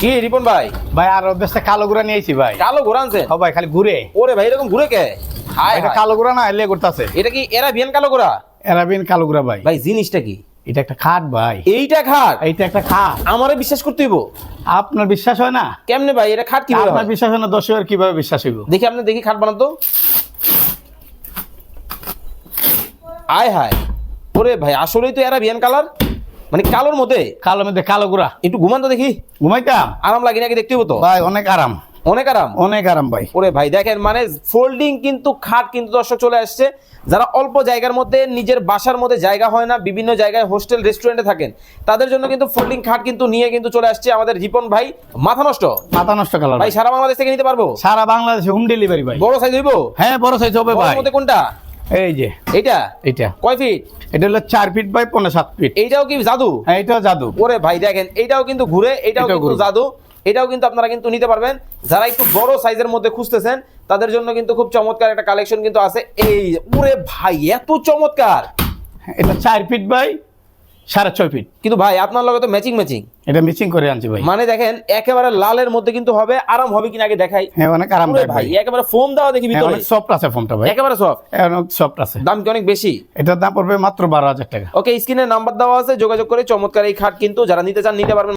কি রিপন ভাই? ভাই আর দেশটা কালো গুড়া নিয়েছি ভাই। কালো ঘোরা আনছেন? ও ভাই খালি ঘুরে। ওরে ভাই এরকম ঘুরে কে? হায় এটা কালো গুড়া না এলে করতেছে এটা কি এরাবিয়ান কালো ঘোরা এরাবিন কালো গুড়া ভাই। ভাই জিনিসটা কি? এটা একটা খাট ভাই। এইটা খাট? এইটা একটা খাট। আমারে বিশ্বাস করতে হইব? আপনার বিশ্বাস হয় না? কেমনে ভাই এটা খাট কি আপনার বিশ্বাস হয় না দশ দর্শকের কীভাবে বিশ্বাস হইব? দেখি আপনি দেখি খাট বানাতো আয় হায়। ওরে ভাই আসলেই তো এরা বিয়ান কালার। মানে কালোর মধ্যে? কালো মধ্যে কালো গুড়া। একটু ঘুমান তো দেখি। ঘুমাইতাম? আরাম লাগে নাকি দেখতে হইব তো? ভাই অনেক আরাম। অনেক আরাম? অনেক আরাম ভাই। ওরে ভাই দেখেন মানে ফোল্ডিং কিন্তু খাট কিন্তু দর্শক চলে আসছে। যারা অল্প জায়গার মধ্যে নিজের বাসার মধ্যে জায়গা হয় না বিভিন্ন জায়গায় হোস্টেল রেস্টুরেন্টে থাকেন তাদের জন্য কিন্তু ফোল্ডিং খাট কিন্তু নিয়ে কিন্তু চলে আসছে আমাদের রিপন ভাই। মাথা নষ্ট? মাথা নষ্ট কালার ভাই সারা বাংলাদেশ থেকে নিতে পারব? সারা বাংলাদেশে হোম ডেলিভারি ভাই। বড় সাইজ হইব? হ্যাঁ বড় সাইজ হবে ভাই। মধ্যে কোনটা? এই যে। এইটা? এটা কয় ফিট এটা হলো চার ফিট বাই পনেরো সাত ফিট এইটাও কি জাদু? হ্যাঁ এটাও জাদু। ওরে ভাই দেখেন এটাও কিন্তু ঘুরে এটাও এটাও কিন্তু জাদু। এটাও কিন্তু আপনারা কিন্তু নিতে পারবেন। যারা একটু বড় সাইজের মধ্যে খুঁজতেছেন তাদের জন্য কিন্তু খুব চমৎকার একটা কালেকশন কিন্তু আছে। এই ওরে ভাই এত চমৎকার! এটা চার ফিট বাই সাড়ে ছয় ফিট কিন্তু ভাই আপনার লগে তো ম্যাচিং ম্যাচিং এটা ম্যাচিং করে আনছি ভাই। মানে দেখেন একেবারে লালের মধ্যে কিন্তু হবে আরাম হবে কিনা আগে দেখাই। হ্যাঁ অনেক আরাম ভাই একেবারে ফোম দেওয়া দেখি হ্যাঁ, ভিতরে। অনেক সফট আছে ফোমটা ভাই। একেবারে সফট হ্যাঁ, অনেক সফট আছে। দাম কি অনেক বেশি? এটা দাম পড়বে মাত্র বারো হাজার টাকা। ওকে স্ক্রিনে নাম্বার দেওয়া আছে যোগাযোগ করে চমৎকার এই খাট কিন্তু যারা নিতে চান নিতে পারবেন।